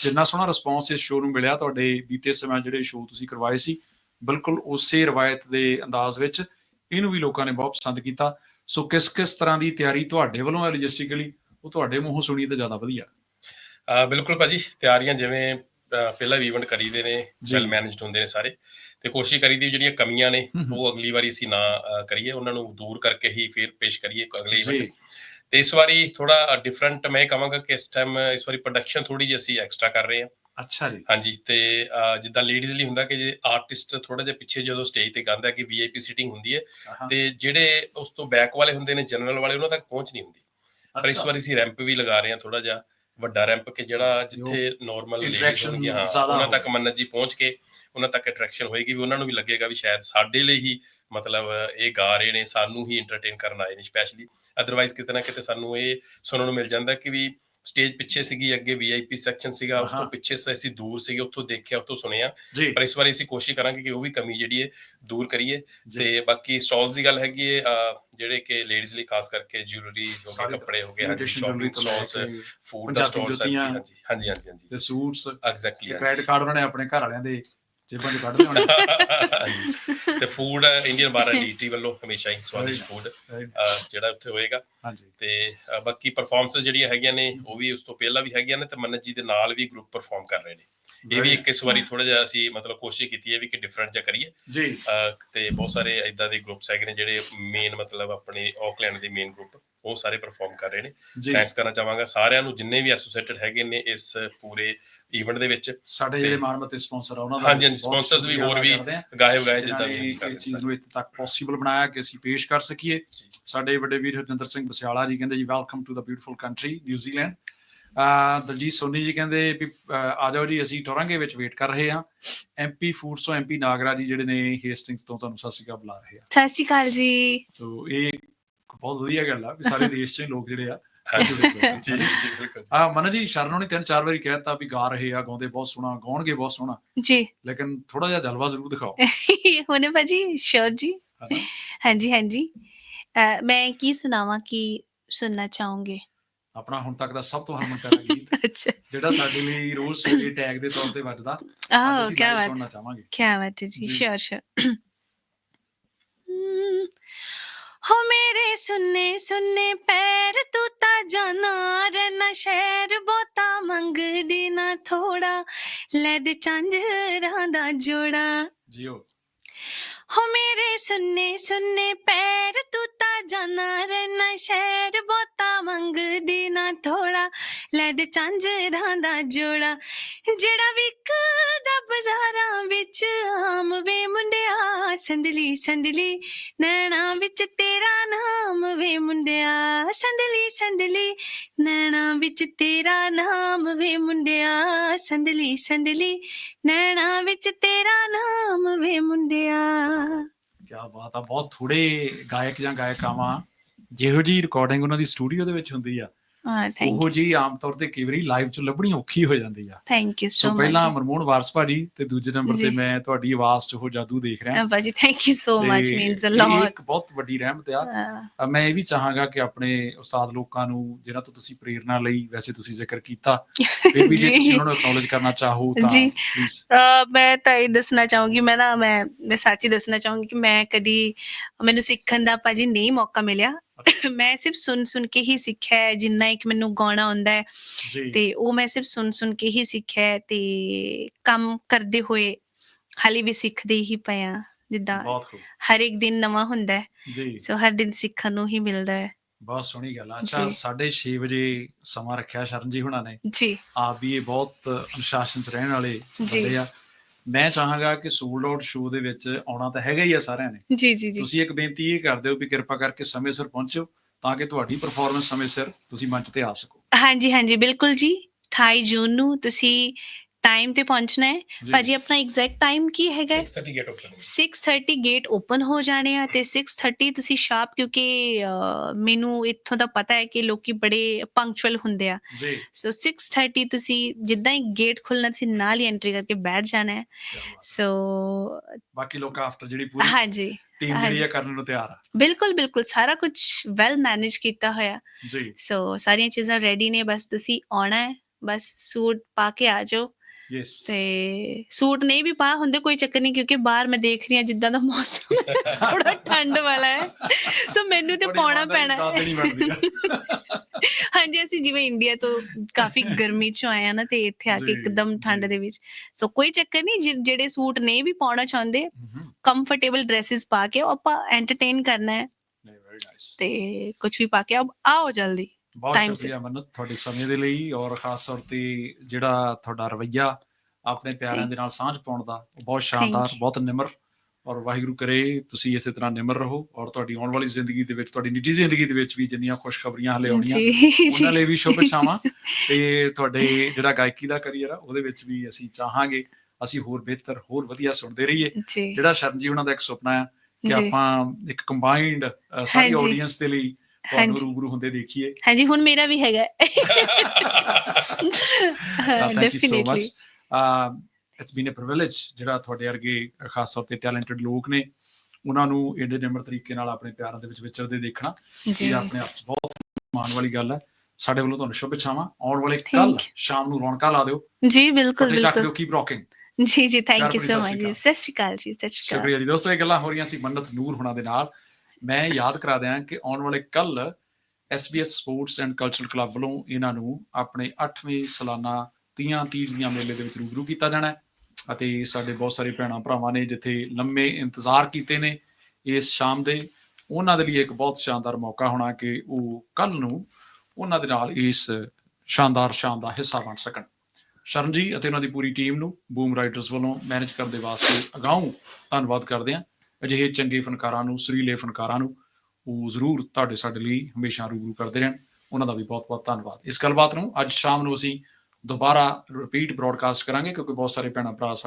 ਜਿੰਨਾ ਸੋਹਣਾ ਰਿਸਪੌਂਸ ਇਸ ਸ਼ੋਅ ਨੂੰ ਮਿਲਿਆ ਤੁਹਾਡੇ ਬੀਤੇ ਸਮੇਂ ਜਿਹੜੇ ਸ਼ੋਅ ਤੁਸੀਂ ਕਰਵਾਏ ਸੀ ਬਿਲਕੁਲ ਉਸੇ ਰਵਾਇਤ ਦੇ ਅੰਦਾਜ਼ ਵਿੱਚ ਇਹਨੂੰ ਵੀ ਲੋਕਾਂ ਨੇ ਬਹੁਤ ਪਸੰਦ ਕੀਤਾ। ਸੋ ਕਿਸ ਕਿਸ ਤਰ੍ਹਾਂ ਦੀ ਤਿਆਰੀ ਤੁਹਾਡੇ ਵੱਲੋਂ ਹੈ ਲੌਜਿਸਟਿਕਲੀ ਉਹ ਤੁਹਾਡੇ ਮੂੰਹੋਂ ਸੁਣੀ ਤਾਂ ਜ਼ਿਆਦਾ ਵਧੀਆ। ਬਿਲਕੁਲ ਭਾਜੀ ਤਿਆਰੀਆਂ ਜਿਵੇਂ ਪਹਿਲਾਂ ਵੀ ਇਵੈਂਟ ਕਰੀਦੇ ਨੇ। ਵੈਲ ਮੈਨੇਜਡ ਹੁੰਦੇ ਨੇ ਸਾਰੇ ਤੇ ਕੋਸ਼ਿਸ਼ ਕਰੀਦੀ ਜਿਹੜੀਆਂ ਕਮੀਆਂ ਨੇ। ਉਹ ਅਗਲੀ ਵਾਰੀ ਅਸੀਂ ਨਾ ਕਰੀਏ ਉਹਨਾਂ ਨੂੰ ਦੂਰ ਕਰਕੇ ਹੀ ਫਿਰ ਪੇਸ਼ ਕਰੀਏ ਅਗਲੇ ਇਵੈਂਟ ਤੇ ਇਸ ਵਾਰੀ ਥੋੜਾ ਡਿਫਰੈਂਟ ਮੈਂ ਕਹਾਂਗਾ ਕਿ ਇਸ ਟਾਈਮ ਇਸ ਵਾਰੀ ਪ੍ਰੋਡਕਸ਼ਨ ਥੋੜੀ ਜਿਹੀ ਅਸੀਂ ਐਕਸਟਰਾ ਕਰ ਰਹੇ ਹਾਂ ਅੱਛਾ ਜੀ ਹਾਂਜੀ ਤੇ ਜਿੱਦਾਂ ਲੇਡੀਜ਼ ਲਈ ਹੁੰਦਾ ਕਿ ਜੇ ਆਰਟਿਸਟ ਥੋੜਾ ਜਿਹਾ ਪਿੱਛੇ ਜਦੋਂ ਸਟੇਜ ਤੇ ਗਾਉਂਦਾ ਕਿ ਵੀਆਈਪੀ ਸੀਟਿੰਗ ਹੁੰਦੀ ਹੈ। ਤੇ ਜਿਹੜੇ ਉਸ ਤੋਂ ਬੈਕ ਵਾਲੇ ਹੁੰਦੇ ਨੇ ਜਨਰਲ ਵਾਲੇ ਉਹਨਾਂ ਤੱਕ ਪਹੁੰਚ ਨਹੀਂ ਹੁੰਦੀ ਪਰ ਇਸ। ਵਾਰੀ ਅਸੀਂ ਰੈਂਪ ਵੀ ਲਗਾ ਰਹੇ ਹਾਂ ਥੋੜਾ ਜਿਹਾ ਵੱਡਾ ਰੈਂਪ ਕਿ ਜਿਹੜਾ ਜਿੱਥੇ ਨਾਰਮਲ ਲੇਡੀਜ਼ Interaction ਹੋਣਗੀਆਂ ਹਾਂ ਜ਼ਿਆਦਾ ਉਹਨਾਂ। ਤੱਕ ਮੰਨਤ ਜੀ ਪਹੁੰਚ ਕੇ ਉਹਨਾਂ ਤੱਕ ਅਟਰੈਕਸ਼ਨ ਹੋਏਗੀ ਵੀ ਉਹਨਾਂ ਨੂੰ ਵੀ ਲੱਗੇਗਾ ਵੀ ਸ਼ਾਇਦ ਸਾਡੇ ਲਈ ਹੀ ਮਤਲਬ ਇਹ ਗਾ ਰਹੇ ਨੇ ਸਾਨੂੰ ਹੀ ਐਂਟਰਟੇਨ ਕਰਨ ਆਏ ਨੇ ਸਪੈਸ਼ਲੀ ਅਦਰਵਾਈਜ਼ ਕਿਤੇ ਨਾ ਕਿਤੇ ਸਾਨੂੰ ਇਹ ਸੁਣਨ ਨੂੰ ਮਿਲ ਜਾਂਦਾ ਕਿ ਵੀ ਸਟੇਜ ਪਿੱਛੇ ਸੀਗੀ ਅੱਗੇ ਵੀਆਈਪੀ ਸੈਕਸ਼ਨ ਸੀਗਾ ਉਸ ਤੋਂ। ਪਿੱਛੇ ਸ- ਅਸੀਂ ਦੂਰ ਸੀਗੇ ਉੱਥੋਂ ਦੇਖਿਆ ਉੱਥੋਂ ਸੁਣਿਆ ਪਰ ਇਸ ਵਾਰੀ ਅਸੀਂ ਕੋਸ਼ਿਸ਼ ਕਰਾਂਗੇ ਕਿ ਉਹ ਵੀ ਕਮੀ ਜਿਹੜੀ ਹੈ ਦੂਰ ਕਰੀਏ। ਤੇ ਬਾਕੀ ਸਟਾਲਸ ਦੀ ਗੱਲ ਹੈਗੀ ਹੈ ਜਿਹੜੇ ਕਿ ਲੇਡੀਜ਼ ਲਈ ਖਾਸ ਕਰਕੇ ਜਿਊਲਰੀ ਹੋ ਗਏ ਕੱਪੜੇ ਹੋ ਗਏ ਹਾਂਜੀ ਲੈ ਸਟਾਲਸ ਫੂਡ ਦਾ ਸਟਾਲਸ। ਹਾਂਜੀ ਹਾਂਜੀ ਹਾਂਜੀ ਹਾਂਜੀ ਤੇ ਸੂਟਸ ਐਗਜ਼ੈਕਟਲੀ ਕ੍ਰੈਡਿਟ ਕਾਰਡ ਉਹਨਾਂ ਨੇ ਆਪਣੇ ਘਰ ਵਾਲਿਆਂ ਦੇ ਜੇਬਾਂ 'ਚ ਕੱਢਦੇ ਹੋਣੇ ਤੇ ਫੂਡ ਇੰਡੀਅਨ ਬਾਰ ਡੀਟੀ ਵੱਲੋਂ ਹਮੇਸ਼ਾ ਹੀ ਸਵਾਦਿਸ਼ਟ ਫੂਡ ਜਿਹੜਾ ਉੱਥੇ ਹੋਏਗਾ। ਹਾਂਜੀ। ਤੇ ਬਾਕੀ ਪਰਫਾਰਮੈਂਸਸ ਜਿਹੜੀਆਂ ਹੈਗੀਆਂ ਨੇ ਉਹ ਵੀ ਉਸ ਤੋਂ ਪਹਿਲਾਂ ਵੀ ਹੈਗੀਆਂ ਨੇ ਤੇ ਮੰਨਤ ਜੀ ਦੇ ਨਾਲ ਵੀ ਗਰੁੱਪ ਪਰਫਾਰਮ ਕਰ ਰਹੇ ਨੇ। ਇਹ ਵੀ ਇੱਕ ਇਸ ਵਾਰੀ ਥੋੜਾ ਜਿਹਾ ਅਸੀਂ ਮਤਲਬ ਕੋਸ਼ਿਸ਼ ਕੀਤੀ ਹੈ ਵੀ ਕਿ ਡਿਫਰੈਂਟ ਜਿਹਾ ਕਰੀਏ। ਜੀ। ਤੇ ਬਹੁਤ ਸਾਰੇ ਇਦਾਂ ਦੇ ਗਰੁੱਪਸ ਹੈਗੇ ਨੇ ਜਿਹੜੇ ਮੇਨ ਮਤਲਬ ਆਪਣੇ ਆਕਲੈਂਡ ਦੇ ਮੇਨ ਗਰੁੱਪ ਉਹ ਸਾਰੇ ਪਰਫਾਰਮ ਕਰ ਰਹੇ ਨੇ। ਥੈਂਕਸ ਕਰਨਾ ਚਾਹਾਂਗਾ ਸਾਰਿਆਂ ਨੂੰ ਜਿੰਨੇ ਵੀ ਐਸੋਸੀਏਟਡ ਹੈਗੇ ਨੇ ਇਸ ਪੂਰੇ ਇਵੈਂਟ ਦੇ ਵਿੱਚ। ਸਾਡੇ ਜਿਹੜੇ ਮਾਨਮਤੇ ਸਪਾਂਸਰ ਆ ਉਹਨਾਂ ਦਾ ਹਾਂਜੀ, sponsors ਵੀ ਹੋਰ ਵੀ ਗਾਏ ਵਗਾਏ ਜਿਨ੍ਹਾਂ ਜਿੱਦਾਂ ਨੇ ਵੀ ਇਸ ਚੀਜ਼ ਨੂੰ ਇੱਥੇ ਤੱਕ ਪੋਸੀਬਲ ਬਣਾਇਆ ਕਿ ਅਸੀਂ ਪੇਸ਼ ਕਰ ਸਕੀਏ। ਸਾਡੇ ਵੱਡੇ ਵੀਰ ਹਰਜਿੰਦਰ ਸਿੰਘ ਬਸਿਆਲਾ ਜੀ ਕਹਿੰਦੇ ਜੀ welcome to the beautiful country New Zealand uh Daljit Soni ji ਕਹਿੰਦੇ ਵੀ ਆ ਜਾਓ ਜੀ ਅਸੀਂ ਟੋਰਾਂਗੇ ਵਿੱਚ ਵੇਟ ਕਰ ਰਹੇ ਹਾਂ। ਐਮਪੀ ਫੂਡਸ ਤੋਂ ਐਮਪੀ ਨਾਗਰਾ ਜੀ ਜਿਹੜੇ ਨੇ ਹੇਸਟਿੰਗਸ ਤੋਂ ਤੁਹਾਨੂੰ ਸਤਿ ਸ਼੍ਰੀ ਅਕਾਲ ਬੁਲਾ ਰਹੇ ਆ ਸਤਿ ਸ਼੍ਰੀ ਅਕਾਲ ਜੀ। ਸੋ ਇਹ ਬਹੁਤ ਵਧੀਆ ਗੱਲ ਆ ਵੀ ਸਾਰੇ ਦੇਸ਼ 'ਚ ਲੋਕ ਜਿਹੜੇ ਆ ਆ। ਜੀ ਜੀ ਜੀ, ਬਿਲਕੁਲ ਆ ਮਨ ਜੀ ਸ਼ਰਨ ਹੋਣੀ ਤਿੰਨ ਚਾਰ ਵਾਰੀ ਕਹਿਤਾ ਵੀ ਗਾ ਰਹੇ ਆ ਗਾਉਂਦੇ ਬਹੁਤ ਸੋਹਣਾ ਗਾਉਣਗੇ ਬਹੁਤ ਸੋਹਣਾ। ਜੀ। ਲੇਕਿਨ ਥੋੜਾ ਜਿਹਾ ਜਲਵਾ ਜ਼ਰੂਰ ਦਿਖਾਓ। ਹੋਣੇ ਭਾਜੀ ਸ਼ੋਰ ਜੀ? ਹਾਂਜੀ ਹਾਂਜੀ। ਮੈਂ ਕੀ ਸੁਣਾਵਾਂ ਕੀ ਸੁਣਨਾ ਚਾਹੋਗੇ? ਆਪਣਾ ਹੁਣ ਤੱਕ ਦਾ ਸਭ ਤੋਂ ਹਰਮਨ ਪਿਆਰਾ ਗੀਤ ਜਿਹੜਾ ਸਾਡੇ ਲਈ ਰੋਜ਼ ਸਵੇਰੇ ਟੈਗ ਦੇ ਤੌਰ ਤੇ ਵੱਜਦਾ ਆਹ ਕੀ ਬਾਤ ਸੁਣਨਾ ਚਾਹਾਂਗੇ। ਕੀ ਬਾਤ ਹੈ ਜੀ। ਸ਼ੋਰ ਸ਼ੋਰ ਹੋ ਮੇਰੇ ਸੁੰਨੇ ਸੁੰਨੇ ਪੈਰ ਤੂੰ ਤਾਂ ਜਾਣਾ ਰਹਿਣਾ ਸ਼ਹਿਰ ਬੋਤਾ ਮੰਗਦੀ ਨਾ ਥੋੜਾ ਲੈ ਦੇ ਚਾਂਜਰਾਂ ਦਾ ਜੋੜਾ। ਜੀਓ। ਹੋ ਮੇਰੇ ਸੁੰਨੇ ਸੁੰਨੇ ਪੈਰ ਤੂੰ ਤਾਂ ਜਾਣਾ ਰਹਿਣਾ ਸ਼ਹਿਰ ਬੋਤਾ ਮੰਗਦੀ ਨਾ ਥੋੜਾ ਲੈ ਦੇ ਚਾਂਜਰਾਂ ਦਾ ਜੋੜਾ। ਜਿਹੜਾ ਵਿਕਦਾ ਬਾਜ਼ਾਰਾਂ ਵਿੱਚ ਆਮ ਵੇ ਮੁੰਡਿਆ ਸੰਦਲੀ ਸੰਦਲੀ, ਨੈਣਾ ਵਿੱਚ ਤੇਰਾ ਨਾਮ ਵੇ ਮੁੰਡਿਆ। ਸੰਦਲੀ ਸੰਦਲੀ, ਨੈਣਾ ਵਿੱਚ ਤੇਰਾ ਨਾਮ ਵੇ ਮੁੰਡਿਆ। ਸੰਦਲੀ ਸੰਦਲੀ, ਨੈਣਾ ਵਿੱਚ ਤੇਰਾ ਨਾਮ ਵੇ ਮੁੰਡਿਆ। ਕੀ ਬਾਤ ਆ, ਬਹੁਤ ਥੋੜੇ ਗਾਇਕ ਜਾਂ ਗਾਇਕਾਵਾਂ ਜਿਹੋ ਜੀ ਰਿਕਾਰਡਿੰਗ ਉਹਨਾਂ ਦੀ ਸਟੂਡੀਓ ਦੇ ਵਿੱਚ ਹੁੰਦੀ ਆ। ਹਾਂ ਥੈਂਕ ਉਹੋ ਜੀ ਆਮ ਤੌਰ ਤੇ ਕਈ ਵਾਰੀ ਲਾਈਵ ਚ ਲੱਭਣੀ ਔਖੀ ਹੋ ਜਾਂਦੀ ਆ। ਥੈਂਕ ਯੂ ਸੋ ਸੋ ਪਹਿਲਾਂ ਮਚ ਮਰਮੋਨ ਵਾਰਸ ਭਾਜੀ ਤੇ ਦੂਜੇ ਨੰਬਰ ਤੇ ਜੀ। ਮੈਂ ਤੁਹਾਡੀ ਆਵਾਜ਼ ਚ ਉਹ ਜਾਦੂ ਦੇਖ ਰਿਹਾ। ਬਾਜੀ ਥੈਂਕ ਯੂ ਸੋ ਮਚ ਤੇ ਮੀਨਸ ਅ ਇਹ ਲੋਟ ਇੱਕ ਬਹੁਤ ਵੱਡੀ ਰਹਿਮਤ ਆ। ਅ, ਮੈਂ ਇਹ ਵੀ ਚਾਹਾਂਗਾ ਕਿ ਆਪਣੇ ਉਸਤਾਦ ਲੋਕਾਂ ਨੂੰ ਜਿਨ੍ਹਾਂ ਤੋਂ ਤੁਸੀਂ ਪ੍ਰੇਰਣਾ ਲਈ ਵੈਸੇ ਤੁਸੀਂ ਜ਼ਿਕਰ ਕੀਤਾ ਫਿਰ ਵੀ ਜੇ। ਤੁਸੀਂ ਉਹਨਾਂ ਨੂੰ ਐਕਨੋਲਜ ਕਰਨਾ ਚਾਹੋ ਤਾਂ ਜੀ। ਮੈਂ ਤਾਂ ਇਹ ਦੱਸਣਾ ਚਾਹੂੰਗੀ ਮੈਂ ਨਾ ਮੈਂ ਮੈਂ ਸੱਚੀ ਦੱਸਣਾ ਚਾਹੂੰਗੀ ਕਿ ਮੈਂ ਕਦੀ ਮੈਨੂੰ ਸਿੱਖਣ ਦਾ ਭਾਜੀ ਨਹੀਂ ਮੌਕਾ ਮਿਲਿਆ। ਮੈਂ ਸਿਰਫ ਸੁਣ ਸੁਣ ਕੇ ਹੀ ਸਿੱਖਿਆ ਹੈ ਜਿੰਨਾ ਇੱਕ ਮੈਨੂੰ ਗਾਉਣਾ ਆਉਂਦਾ ਹੈ। ਤੇ ਉਹ ਮੈਂ ਸਿਰਫ ਸੁਣ ਸੁਣ ਕੇ ਹੀ ਸਿੱਖਿਆ ਹੈ ਤੇ ਕੰਮ ਕਰਦੇ ਹੋਏ ਹਾਲੇ ਵੀ ਸਿੱਖਦੇ ਹੀ ਪਿਆ ਜਿੱਦਾਂ ਹਰ ਇੱਕ ਦਿਨ ਨਵਾਂ ਹੁੰਦਾ ਹੈ। ਜੀ। ਸੋ ਹਰ ਦਿਨ ਸਿੱਖਣ ਨੂੰ ਹੀ ਮਿਲਦਾ ਹੈ। ਬਹੁਤ ਸੋਹਣੀ ਗੱਲ ਆ। ਅੱਛਾ ਜੀ। 6:30 ਵਜੇ ਸਮਾਂ ਰੱਖਿਆ ਸ਼ਰਨ ਜੀ ਹੁਣਾਂ ਨੇ। ਜੀ। ਆਪ ਵੀ ਇਹ ਬਹੁਤ ਅਨੁਸ਼ਾਸਨ ਚ ਰਹਿਣ ਵਾਲੇ। ਬੰਦੇ ਆ। ਮੈਂ ਚਾਹਾਂਗਾ ਕਿ ਸੋਲਡ ਆਊਟ ਸ਼ੋਅ ਦੇ ਵਿੱਚ ਆਉਣਾ ਤਾਂ ਹੈਗਾ ਹੀ ਆ ਸਾਰਿਆਂ ਨੇ। ਜੀ ਜੀ ਜੀ। ਤੁਸੀਂ ਇੱਕ ਬੇਨਤੀ ਇਹ ਕਰ ਦਿਓ ਵੀ ਕਿਰਪਾ ਕਰਕੇ ਸਮੇਂ ਸਿਰ ਪਹੁੰਚੋ ਤਾਂ ਕਿ ਤੁਹਾਡੀ ਪਰਫਾਰਮੈਂਸ ਸਮੇਂ ਸਿਰ ਤੁਸੀਂ ਮੰਚ ਤੇ ਆ ਸਕੋ। ਹਾਂਜੀ ਹਾਂਜੀ ਬਿਲਕੁਲ ਜੀ। 28 ਜੂਨ ਨੂੰ ਤੁਸੀਂ ਟਾਈਮ ਤੇ ਪਹੁੰਚਣਾ ਹੈ। ਭਾਜੀ ਆਪਣਾ ਐਗਜ਼ੈਕਟ ਟਾਈਮ ਕੀ ਹੈਗਾ 6:30 ਗੇਟ ਓਪਨ 6:30 ਗੇਟ ਓਪਨ ਹੋ ਜਾਣੇ ਆ ਤੇ 6:30 ਤੁਸੀਂ ਸ਼ਾਰਪ ਕਿਉਂਕਿ ਮੈਨੂੰ ਇੱਥੋਂ ਦਾ ਪਤਾ ਹੈ ਕਿ ਲੋਕੀ ਬੜੇ ਪੰਕਚੁਅਲ ਹੁੰਦੇ ਆ। ਜੀ। ਸੋ 6:30 ਤੁਸੀਂ ਜਿੱਦਾਂ ਹੀ ਗੇਟ ਖੁੱਲਣਾ ਤੁਸੀਂ ਨਾਲ ਹੀ ਐਂਟਰੀ ਕਰਕੇ ਬੈਠ ਜਾਣਾ ਹੈ। ਸੋ ਬਾਕੀ ਲੋਕ ਆਫਟਰ ਜਿਹੜੀ ਪੂਰੀ ਹਾਂਜੀ ਟੀਮ ਜਿਹੜੀ। ਆ ਕਰਨ ਨੂੰ ਤਿਆਰ ਆ। ਬਿਲਕੁਲ ਬਿਲਕੁਲ ਸਾਰਾ ਕੁਝ ਵੈਲ ਮੈਨੇਜ ਕੀਤਾ ਹੋਇਆ। ਜੀ। ਸੋ ਸਾਰੀਆਂ ਚੀਜ਼ਾਂ ਰੈਡੀ ਨੇ ਬਸ ਤੁਸੀਂ ਆਉਣਾ ਹੈ ਬਸ ਸੂਟ ਪਾ ਕੇ ਆ ਜਾਓ। ਯੈਸ ਤੇ ਸੂਟ ਨਹੀਂ ਵੀ ਪਾ ਹੁੰਦੇ ਕੋਈ ਚੱਕਰ ਨਹੀਂ ਕਿਉਂਕਿ ਬਾਹਰ ਮੈਂ ਦੇਖ ਰਹੀ ਹਾਂ ਜਿੱਦਾਂ ਦਾ ਮੌਸਮ ਥੋੜਾ ਠੰਡ ਵਾਲਾ ਹੈ। ਸੋ ਮੈਨੂੰ ਤੇ ਪਾਉਣਾ ਪੈਣਾ। ਹਾਂਜੀ ਅਸੀਂ ਜਿਵੇਂ ਇੰਡੀਆ ਤੋਂ ਕਾਫੀ ਗਰਮੀ ਚ ਆਏ ਆ ਨਾ ਤੇ ਇੱਥੇ ਆ ਕੇ ਇੱਕਦਮ ਠੰਡ। ਦੇ ਵਿੱਚ। ਸੋ ਕੋਈ ਚੱਕਰ ਨਹੀਂ ਜਿਹੜੇ ਸੂਟ ਨਹੀਂ ਵੀ ਪਾਉਣਾ ਚਾਹੁੰਦੇ ਕੰਫਰਟੇਬਲ ਡਰੈਸਸ ਪਾ ਕੇ ਆਪਾਂ ਐਂਟਰਟੇਨ ਕਰਨਾ ਹੈ। ਤੇ ਕੁਝ ਵੀ ਪਾ ਕੇ ਆਓ ਜਲਦੀ। ਬਹੁਤ ਸ਼ੁਕਰੀਆ ਮੰਨਤ ਤੁਹਾਡੇ ਸਮੇਂ ਦੇ ਲਈ ਔਰ ਖਾਸ ਤੌਰ ਤੇ ਜਿਹੜਾ ਤੁਹਾਡਾ ਰਵੱਈਆ ਆਪਣੇ ਪਿਆਰਿਆਂ ਦੇ ਨਾਲ ਸਾਂਝ ਪਾਉਣ ਦਾ ਬਹੁਤ ਸ਼ਾਨਦਾਰ. ਬਹੁਤ ਨਿਮਰ ਔਰ ਵਾਹਿਗੁਰੂ ਕਰੇ ਤੁਸੀਂ ਇਸੇ ਤਰ੍ਹਾਂ ਨਿਮਰ ਰਹੋ ਔਰ ਤੁਹਾਡੀ ਆਉਣ ਵਾਲੀ ਜ਼ਿੰਦਗੀ ਦੇ ਵਿੱਚ ਤੁਹਾਡੀ ਨਿੱਜੀ ਜ਼ਿੰਦਗੀ ਦੇ ਵਿੱਚ ਵੀ ਜਿੰਨੀਆਂ ਖੁਸ਼ਖਬਰੀਆਂ ਹਲੇ ਆਉਣੀਆਂ ਉਹਨਾਂ ਲਈ ਵੀ ਸ਼ੁਭ ਇਛਾਵਾਂ ਤੇ ਤੁਹਾਡੇ ਜਿਹੜਾ ਗਾਇਕੀ ਦਾ ਕਰੀਅਰ ਆ ਉਹਦੇ ਵਿੱਚ ਵੀ ਅਸੀਂ ਚਾਹਾਂਗੇ ਅਸੀਂ ਹੋਰ ਬਿਹਤਰ ਹੋਰ ਵਧੀਆ ਸੁਣਦੇ ਰਹੀਏ। ਜਿਹੜਾ ਸ਼ਰਨ ਜੀ ਉਹਨਾਂ ਦਾ ਇੱਕ ਸੁਪਨਾ ਆ ਕਿ ਆਪਾਂ ਇੱਕ ਕੰਬਾਈਨਡ ਸਾਰੀ। ਆਡੀਅנס ਦੇ ਲਈ ਤੁਹਾਨੂੰ ਹਾਂਜੀ। ਰੂਬਰੂ ਹੁੰਦੇ ਦੇਖੀਏ। ਹਾਂਜੀ ਹੁਣ ਮੇਰਾ ਵੀ ਹੈਗਾ। Thank you so much definitely it's been a privilege ਜਿਹੜਾ ਤੁਹਾਡੇ ਵਰਗੇ ਖਾਸ ਤੌਰ ਤੇ ਟੈਲੈਂਟਡ ਲੋਕ ਨੇ ਉਹਨਾਂ ਨੂੰ ਏਡੇ ਨਿਮਰ ਤਰੀਕੇ ਨਾਲ ਆਪਣੇ ਪਿਆਰਾਂ ਦੇ ਵਿੱਚ ਵਿਚਰਦੇ ਦੇਖਣਾ ਜੀ। ਇਹ ਆਪਣੇ ਆਪ 'ਚ ਬਹੁਤ ਮਾਣ ਵਾਲੀ ਗੱਲ ਹੈ। ਸਾਡੇ ਵੱਲੋਂ ਤੁਹਾਨੂੰ ਸ਼ੁਭ ਇੱਛਾਵਾਂ ਆਉਣ ਵਾਲੇ Thank ਕੱਲ you. ਸ਼ਾਮ ਨੂੰ ਰੌਣਕਾਂ ਲਾ ਦਿਓ। ਜੀ ਬਿਲਕੁਲ ਫੱਟੇ ਚੱਕ ਬਿਲਕੁਲ। ਦਿਓ ਕੀਪ ਰੌਕਿੰਗ ਜੀ ਜੀ ਥੈਂਕ ਯੂ ਸੋ ਮਚ ਜੀ। ਸਤਿ ਸ਼੍ਰੀ ਅਕਾਲ ਜੀ ਸਤਿ ਸ਼੍ਰੀ ਅਕਾਲ। ਸ਼ੁਕਰੀਆ ਜੀ। ਦੋਸਤੋ ਇਹ ਗੱਲਾਂ ਹੋ ਰਹੀਆਂ ਸੀ ਮੰਨਤ ਨੂਰ ਹੁਣਾਂ ਦੇ ਨਾਲ। ਮੈਂ ਯਾਦ ਕਰਾ ਦਿਆਂ ਕਿ ਆਉਣ ਵਾਲੇ ਕੱਲ SBS sports and cultural club ਵੱਲੋਂ ਇਹਨਾਂ ਨੂੰ ਆਪਣੇ 8ਵੇਂ ਸਾਲਾਨਾ ਤੀਆਂ ਤੀਜੀਆਂ ਮੇਲੇ ਦੇ ਵਿੱਚ ਰੂਬਰੂ ਕੀਤਾ ਜਾਣਾ ਹੈ ਅਤੇ ਸਾਡੇ ਬਹੁਤ ਸਾਰੇ ਭੈਣਾਂ ਭਰਾਵਾਂ ਨੇ ਜਿੱਥੇ ਲੰਮੇ ਇੰਤਜ਼ਾਰ ਕੀਤੇ ਨੇ ਇਸ ਸ਼ਾਮ ਦੇ, ਉਹਨਾਂ ਦੇ ਲਈ ਇੱਕ ਬਹੁਤ ਸ਼ਾਨਦਾਰ ਮੌਕਾ ਹੋਣਾ ਕਿ ਉਹ ਕੱਲ ਨੂੰ ਉਹਨਾਂ ਦੇ ਨਾਲ ਇਸ ਸ਼ਾਨਦਾਰ ਸ਼ਾਮ ਦਾ ਹਿੱਸਾ ਬਣ ਸਕਣ। ਸ਼ਰਨ ਜੀ ਅਤੇ ਉਹਨਾਂ ਦੀ ਪੂਰੀ ਟੀਮ ਨੂੰ ਬੂਮ ਰਾਈਡਰਸ ਵੱਲੋਂ ਮੈਨੇਜ ਕਰਨ ਦੇ ਵਾਸਤੇ ਅਗਾਊਂ ਧੰਨਵਾਦ ਕਰਦੇ ਹਾਂ। ਅਜਿਹੇ ਚੰਗੇ ਫਨਕਾਰਾਂ ਨੂੰ, ਸਰੀਲੇ ਫਨਕਾਰਾਂ ਨੂੰ ਉਹ ਜ਼ਰੂਰ ਤੁਹਾਡੇ ਸਾਡੇ ਲਈ ਹਮੇਸ਼ਾ ਰੂਬਰੂ ਕਰਦੇ ਰਹਿਣ। ਉਹਨਾਂ ਦਾ ਵੀ ਬਹੁਤ-ਬਹੁਤ ਧੰਨਵਾਦ। ਇਸ ਗੱਲਬਾਤ ਨੂੰ ਅੱਜ ਸ਼ਾਮ ਨੂੰ ਅਸੀਂ ਦੁਬਾਰਾ ਰਿਪੀਟ ਬ੍ਰੌਡਕਾਸਟ ਕਰਾਂਗੇ ਕਿਉਂਕਿ ਬਹੁਤ ਸਾਰੇ ਭੈਣਾਂ ਭਰਾ ਸਾਡੇ